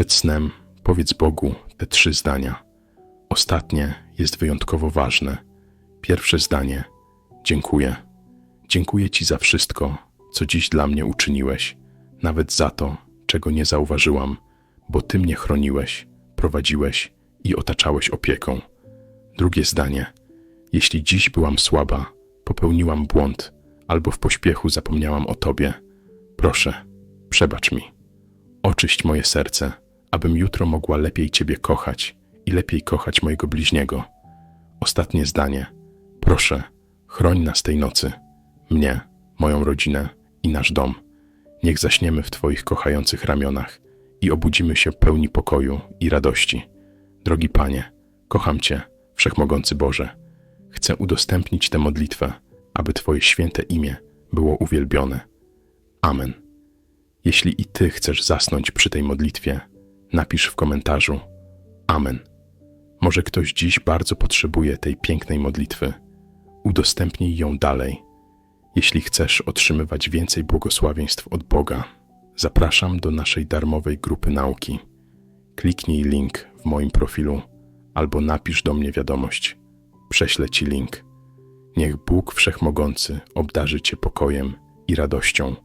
Przed snem powiedz Bogu te trzy zdania. Ostatnie jest wyjątkowo ważne. Pierwsze zdanie: Dziękuję. Dziękuję Ci za wszystko, co dziś dla mnie uczyniłeś, nawet za to, czego nie zauważyłam, bo Ty mnie chroniłeś, prowadziłeś i otaczałeś opieką. Drugie zdanie: Jeśli dziś byłam słaba, popełniłam błąd albo w pośpiechu zapomniałam o Tobie, proszę, przebacz mi. Oczyść moje serce, abym jutro mogła lepiej Ciebie kochać i lepiej kochać mojego bliźniego. Ostatnie zdanie. Proszę, chroń nas tej nocy, mnie, moją rodzinę i nasz dom. Niech zaśniemy w Twoich kochających ramionach i obudzimy się pełni pokoju i radości. Drogi Panie, kocham Cię, Wszechmogący Boże. Chcę udostępnić tę modlitwę, aby Twoje święte imię było uwielbione. Amen. Jeśli i Ty chcesz zasnąć przy tej modlitwie, napisz w komentarzu Amen. Może ktoś dziś bardzo potrzebuje tej pięknej modlitwy. Udostępnij ją dalej. Jeśli chcesz otrzymywać więcej błogosławieństw od Boga, zapraszam do naszej darmowej grupy nauki. Kliknij link w moim profilu albo napisz do mnie wiadomość. Prześlę Ci link. Niech Bóg Wszechmogący obdarzy Cię pokojem i radością